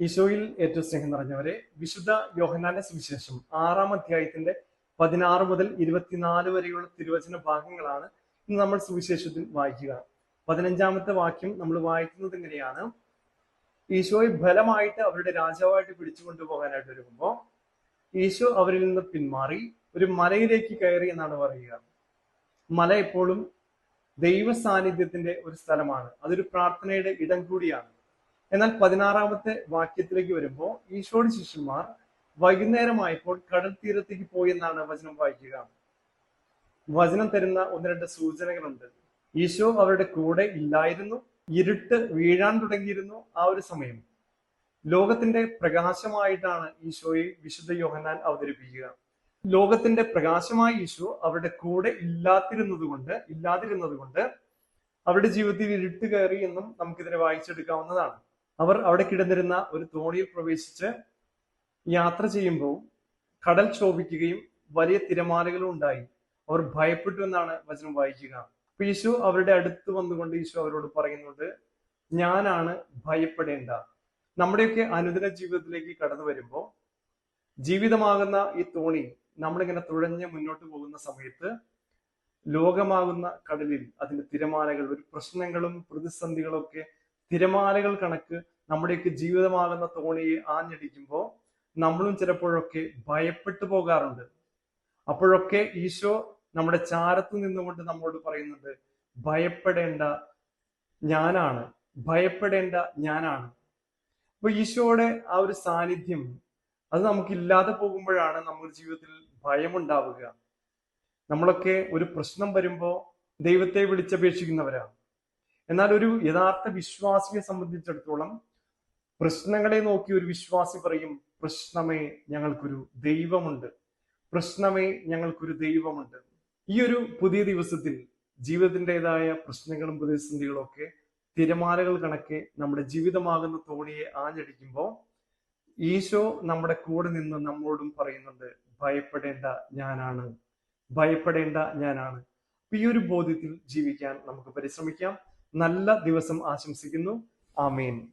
ഈശോയിൽ ഏറ്റവും സ്നേഹം നിറഞ്ഞവരെ വിശുദ്ധ യോഹനാന സുവിശേഷം ആറാം അധ്യായത്തിന്റെ പതിനാറ് മുതൽ ഇരുപത്തിനാല് വരെയുള്ള തിരുവചന ഭാഗങ്ങളാണ് ഇന്ന് നമ്മൾ സുവിശേഷത്തിൽ വായിക്കുക. പതിനഞ്ചാമത്തെ വാക്യം നമ്മൾ വായിക്കുന്നത് എങ്ങനെയാണ് ഈശോയെ ബലമായിട്ട് അവരുടെ രാജാവായിട്ട് പിടിച്ചു കൊണ്ടുപോകാനായിട്ട് വരുമ്പോൾ ഈശോ അവരിൽ നിന്ന് പിന്മാറി ഒരു മലയിലേക്ക് കയറി എന്നാണ് പറയുക. മല എപ്പോഴും ദൈവ സാന്നിധ്യത്തിന്റെ ഒരു സ്ഥലമാണ്. അതൊരു പ്രാർത്ഥനയുടെ ഇടം കൂടിയാണ്. എന്നാൽ പതിനാറാമത്തെ വാക്യത്തിലേക്ക് വരുമ്പോൾ ഈശോയുടെ ശിഷ്യന്മാർ വൈകുന്നേരമായപ്പോൾ കടൽ തീരത്തേക്ക് പോയി എന്നാണ് വചനം വായിക്കുക. വചനം തരുന്ന ഒന്ന് രണ്ട് സൂചനകളുണ്ട്. ഈശോ അവരുടെ കൂടെ ഇല്ലായിരുന്നു ഇരുട്ട് വീഴാൻ തുടങ്ങിയിരുന്നു ആ ഒരു സമയം. ലോകത്തിന്റെ പ്രകാശമായിട്ടാണ് ഈശോയെ വിശുദ്ധ യോഹന്നാൻ അവതരിപ്പിക്കുക. ലോകത്തിന്റെ പ്രകാശമായ ഈശോ അവരുടെ കൂടെ ഇല്ലാതിരുന്നത് കൊണ്ട് ഇല്ലാതിരുന്നത് കൊണ്ട് അവരുടെ ജീവിതത്തിൽ ഇരുട്ട് കയറി എന്നും നമുക്കിതിനെ വായിച്ചെടുക്കാവുന്നതാണ്. അവർ അവിടെ കിടന്നിരുന്ന ഒരു തോണിയിൽ പ്രവേശിച്ച് യാത്ര ചെയ്യുമ്പോൾ കടൽ ക്ഷോഭിക്കുകയും വലിയ തിരമാലകളും ഉണ്ടായി. അവർ ഭയപ്പെട്ടു എന്നാണ് വചനം വായിക്കുക. അപ്പൊ യേശു അവരുടെ അടുത്ത് വന്നുകൊണ്ട് യേശു അവരോട് പറയുന്നുണ്ട് ഞാനാണ് ഭയപ്പെടേണ്ട. നമ്മുടെയൊക്കെ അനുദിന ജീവിതത്തിലേക്ക് കടന്നു വരുമ്പോൾ ജീവിതമാകുന്ന ഈ തോണി നമ്മളിങ്ങനെ തുഴഞ്ഞ് മുന്നോട്ട് പോകുന്ന സമയത്ത് ലോകമാകുന്ന കടലിൽ അതിന്റെ തിരമാലകൾ ഒരു പ്രശ്നങ്ങളും പ്രതിസന്ധികളും ഒക്കെ തിരമാലകൾ കണക്ക് നമ്മുടെയൊക്കെ ജീവിതമാകുന്ന തോണിയെ ആഞ്ഞടിക്കുമ്പോൾ നമ്മളും ചിലപ്പോഴൊക്കെ ഭയപ്പെട്ടു പോകാറുണ്ട്. അപ്പോഴൊക്കെ ഈശോ നമ്മുടെ ചാരത്ത് നിന്നുകൊണ്ട് നമ്മോട് പറയുന്നുണ്ട് ഭയപ്പെടേണ്ട ഞാനാണ് ഭയപ്പെടേണ്ട ഞാനാണ്. അപ്പൊ ഈശോയുടെ ആ ഒരു സാന്നിധ്യം അത് നമുക്കില്ലാതെ പോകുമ്പോഴാണ് നമ്മുടെ ജീവിതത്തിൽ ഭയമുണ്ടാവുക. നമ്മളൊക്കെ ഒരു പ്രശ്നം വരുമ്പോ ദൈവത്തെ വിളിച്ചപേക്ഷിക്കുന്നവരാണ് എന്നാൽ ഒരു യഥാർത്ഥ വിശ്വാസിയെ സംബന്ധിച്ചിടത്തോളം പ്രശ്നങ്ങളെ നോക്കി ഒരു വിശ്വാസി പറയും പ്രശ്നമേ ഞങ്ങൾക്കൊരു ദൈവമുണ്ട്. പ്രശ്നമേ ഞങ്ങൾക്കൊരു ദൈവമുണ്ട്. ഈ ഒരു പുതിയ ദിവസത്തിൽ ജീവിതത്തിന്റെതായ പ്രശ്നങ്ങളും പ്രതിസന്ധികളും ഒക്കെ തിരമാലകൾ കണക്കെ നമ്മുടെ ജീവിതമാകുന്ന തോണിയെ ആഞ്ഞടിക്കുമ്പോൾ ഈശോ നമ്മുടെ കൂടെ നിന്ന് നമ്മളോടും പറയുന്നുണ്ട് ഭയപ്പെടേണ്ട ഞാനാണ്. ഭയപ്പെടേണ്ട ഞാനാണ്. ഈ ഒരു ബോധ്യത്തിൽ ജീവിക്കാൻ നമുക്ക് പരിശ്രമിക്കാം. നല്ല ദിവസം ആശംസിക്കുന്നു. ആമേൻ.